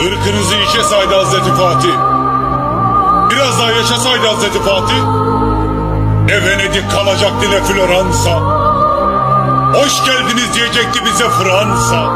Irkınızı içe saydı Hazreti Fatih. Biraz daha yaşasaydı Hazreti Fatih. Ne Venedik kalacaktı ne Floransa. Hoş geldiniz diyecekti bize Fransa.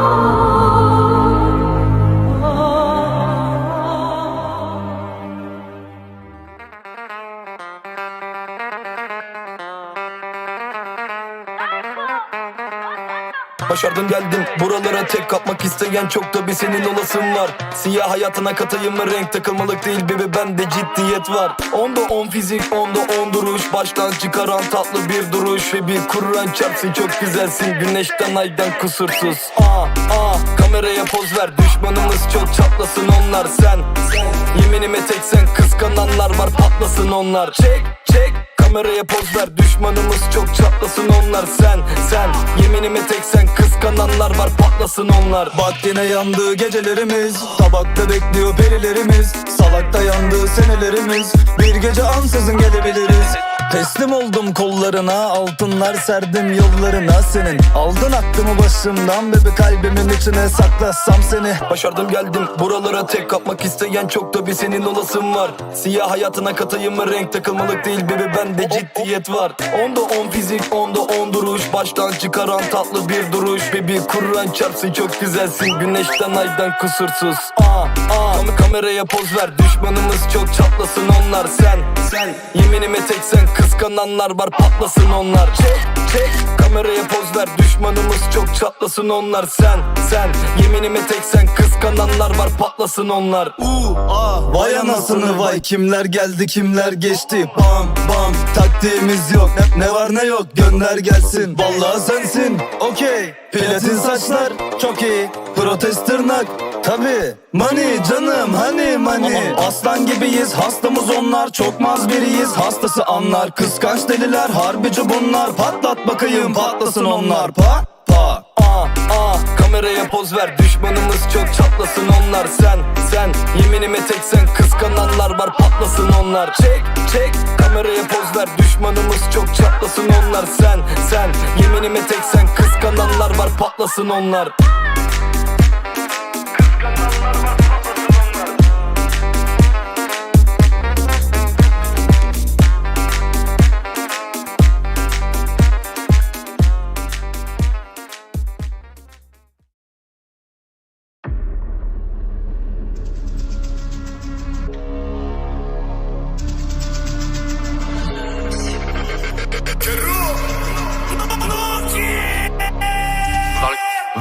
Başardım geldim. Buralara tek kapmak isteyen çok da bir senin olasın var. Siyah hayatına katayım mı renk takılmalık değil bebe bende ciddiyet var. Onda on fizik onda on duruş. Baştan çıkaran tatlı bir duruş Ve bir Kur'an çarpsın. Çok güzelsin Güneşten aydan kusursuz. Aa aa kameraya poz ver. Düşmanımız çok çatlasın onlar. Sen. Yeminime tek sen kıskananlar var patlasın onlar. Çek çek Kameraya poz ver. Düşmanımız çok çatlasın onlar. Sen sen. Yeminime tek sen. Kıskananlar var patlasın onlar. Bak yine yandı gecelerimiz. Tabakta bekliyor perilerimiz. Salakta yandı senelerimiz. Bir gece ansızın gelebiliriz Teslim oldum kollarına Altınlar serdim yollarına senin. Aldın aklımı başımdan Bebe kalbimin içine saklasam seni. Başardım geldim buralara tek kapmak isteyen çok da bir senin olasın var. Siyah hayatına katayım mı renk takılmalık değil bebe bende ciddiyet var. Onda on fizik onda on duruş Baştan çıkaran tatlı bir duruş. Ve bir Kur'an çarpsın çok güzelsin. Güneşten aydan kusursuz. Aa aa Kam- kameraya poz ver. Düşmanımız çok çatlasın onlar. Sen sen. Yeminime tek sen kıskananlar var patlasın onlar. Çek çek. Kameraya poz ver. Düşmanımız çok çatlasın onlar. Sen sen. Yeminime tek sen kıskananlar var patlasın onlar. Uuu ah. Vay anasını vay. Kimler geldi kimler geçti? Bam bam. Taktiğimiz yok. Ne, ne var ne yok. Gönder gelsin. Vallahi sensin. Okey. Platin saçlar çok iyi. Protest tırnak tabi Money canım hani money. Aslan gibiyiz hastamız onlar Çokmaz biriyiz. Hastası anlar Kıskanç deliler harbici bunlar Patlat bakayım patlasın onlar. Pa pa. Aa aa kameraya poz ver düşmanımız çok çatlasın onlar. Sen sen Yeminime tek sen kıskananlar var patlasın onlar. Çek çek. Kameraya poz ver düşmanımız çok çatlasın onlar. Sen sen Yeminime tek sen kıskananlar var patlasın onlar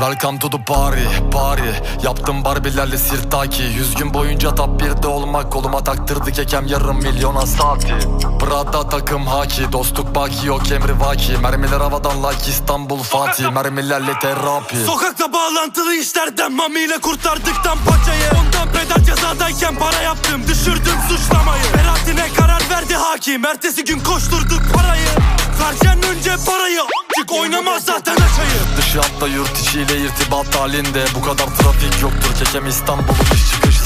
Welcome to the party, party. Yaptım barbilerle sirtaki. Yüz gün boyunca top birde olmak. Koluma taktırdı kekem yarım milyona saati Prada takım haki. Dostluk baki yok emri vaki. Mermiler havadan like İstanbul Fatih. Mermilerle terapi. Sokakta bağlantılı işlerden Mamiyle kurtardıktan paçayı. Ondan pedal cezadayken para yaptım Düşürdüm suçlamayı. Beratine karar verdi hakim. Ertesi gün koşturduk parayı Vereceksin önce parayı Çık oynamaz zaten aşayı Dışı hatta yurt içiyle irtibat halinde. Bu kadar trafik yoktur. Kekem İstanbul'un iş çıkışı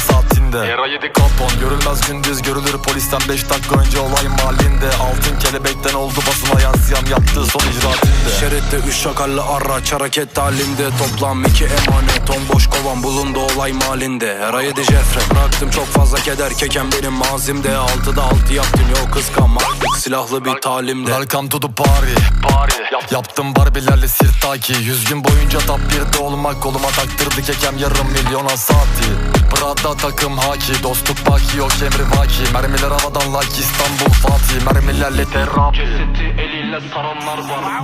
saatinde Era 7 kapon görülmez gündüz görülür polisten 5 dakika önce olay mahallinde. Altın kelebekten oldu basına yansıyan yaptığı son icraatinde. Şeritte üç şakallı araç hareket halinde Toplam iki emanet on boş kovan bulundu olay mahallinde. Her ay Jeffrey bıraktım çok fazla keder Keken benim mazimde. Altıda altı yaptım yok kıskanma. Artık silahlı bir talimde. Welcome to the party, party. Yap- Yaptım barbilerle sirtaki. Yüz gün boyunca top birde olmak Koluma taktırdı kekem yarım milyona saati Prada takım haki Dostluk baki yok emri vaki. Mermiler havadan like İstanbul Fatih. Mermilerle terapi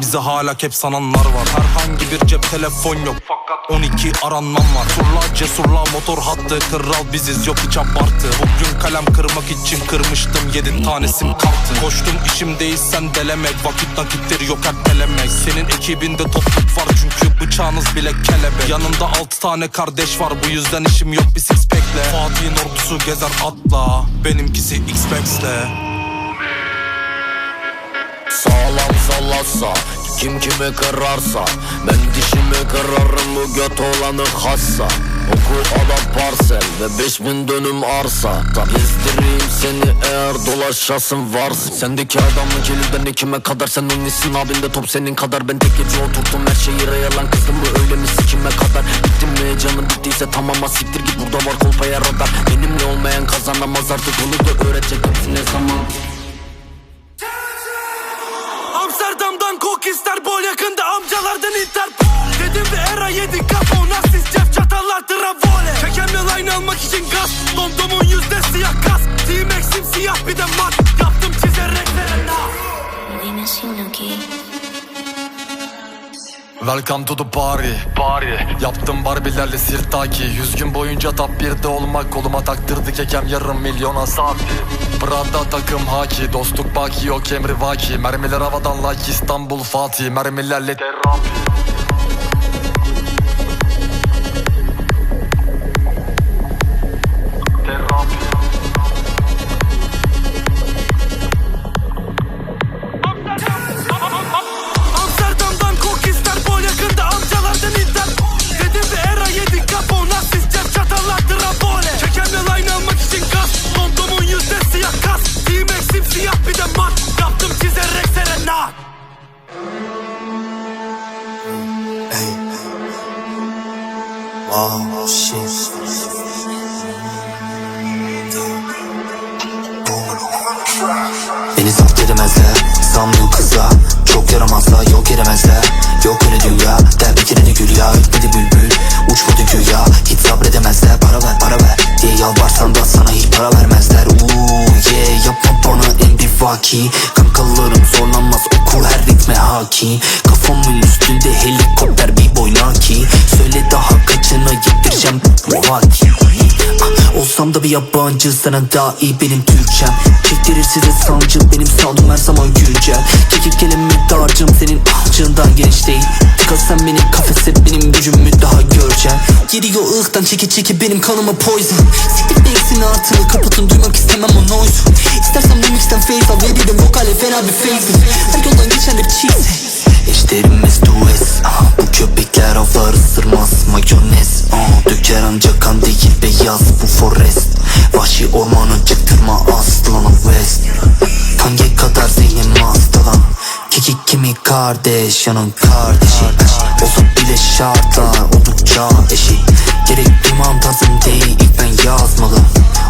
Bize hala hep sananlar var. Herhangi bir cep telefon yok. Fakat 12 aranmam var. Turla cesurla motor hattı. Kral biziz yok hiç abartı. Bugün kalem kırmak için kırmıştım. Yedi tanesim kalktı Koştum işim değilsen delemek Vakit nakittir yok ertelemek Senin ekibinde topluk var Çünkü bıçağınız bile kelebek. Yanında altı tane kardeş var Bu yüzden işim yok bir six pack'le. Fatih'in ordusu gezer atla. Benimkisi X-Max'le Sağlam sallarsa Kim kimi kırarsa Ben dişimi kırarım bu göt olanı hassa. Oku adam parsel ve 5000 dönüm arsa. Gezdireyim seni eğer dolaşasın varsın Sendeki adamın keliden ekime kadar Sen onlisin abinde top senin kadar. Ben tek gece oturttum her şeyi reyalan Kızdım mı öyle mi sikime kadar? Bittim mi canım bittiyse tamam ha siktir git Burada var kolpaya radar. Benimle olmayan kazanamaz artık Onu da öğretecek hepsine zaman Amsterdam'dan kok ister bol yakında amcalardan Interpol. Dedim ve era yedi kapo Nassis cep çatallar travole. Çekemiyor line almak için gaz. Domdomun yüzde siyah kas. Team eksim siyah bir de mat. Yaptım çizerek verena Dime si no. Welcome to the party. Party. Yaptım barbilerle sirtaki. Yüz gün boyunca top 1'de olmak. Koluma taktırdı kekem yarım milyona saati Prada takım haki. Dostluk baki yok emri vaki. Mermiler havadan like İstanbul Fatih. Mermilerle Terapi Beni zapt edemezler Sanmıyor kızlar Çok yaramazlar yok edemezler Yok öyle dünya Der bir kere de gül ya. Ötmedi bülbül Uçmadı güya. Hiç sabredemezler Para ver para ver Diye yalvarsan da sana hiç para vermezler vaki. Kankalarım zorlanmaz Oku her ritme haki. Kafamın üstünde helikopter bir boynaki Söyle daha kaçına gittireceğim bu vaki Olsam da bir yabancı sana daha iyi benim Türkçem. Çektirir size sancı benim soundum her zaman güncel. Kekik kelime dağarcığım senin ahçığından geniş değil. Tıkal sen benim kafese benim gücümü daha göreceksin Giriyor ıhtan çeki çeki benim kanıma poison. Siktir beksin artığı kapatın duymak istemem o noise. İstersen remixten phase al verdim vokale fena bir phase Her yoldan geçen rap cheese. Eşlerimiz dues Bu köpekler avlar ısırmaz Mayonez ah, Döker ancak kan değil beyaz bu forest. Vahşi ormanı çıktırma aslanım west. Kange kadar zihnim hastalan Kekik kimi kardeş yanın kardeşi. Olsa bile şartlar oldukça eşit Gerek duymam tarzım değil ilk ben yazmalı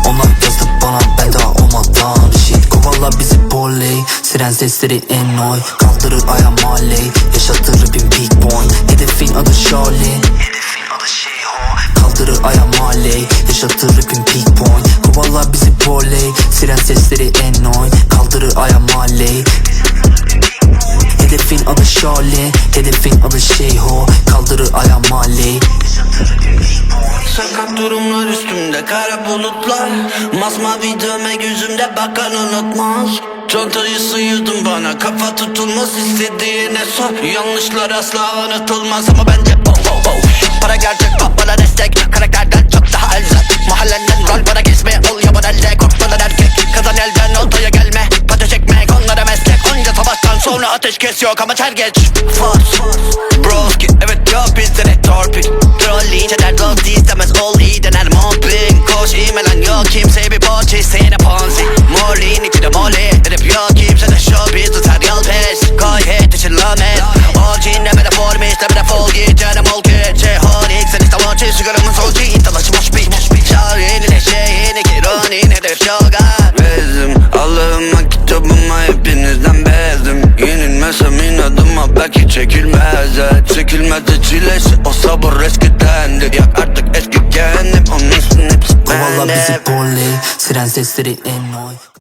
Onlar yazdı bana ben daha olmadan eşit Kovala bizi poley Siren sesleri en oy Kaldırır aya maley Yaşatır rapin peak point. Kovala bizi poley Siren sesleri en oy Kaldırır aya maley. Hedefin adı Charlie. Hedefin adı Şeyho. Kaldırır aya maley. Sakat durumlar üstümde kara bulutlar. Masmavi dövme yüzümde bakan unutmaz. Çantayı sıyırdın bana kafa tutulmaz istediğine sor. Yanlışlar asla unutulmaz ama bence oh, oh, oh. Para gerçek kes yok ama ter geç. Fars Broski evet bizde de torpil Trolleyince der dost istemez. Ol sabır eskidendi Yak artık eski kendim onun üstüne hepsi Kovala bende bizi poley Siren sesleri en oy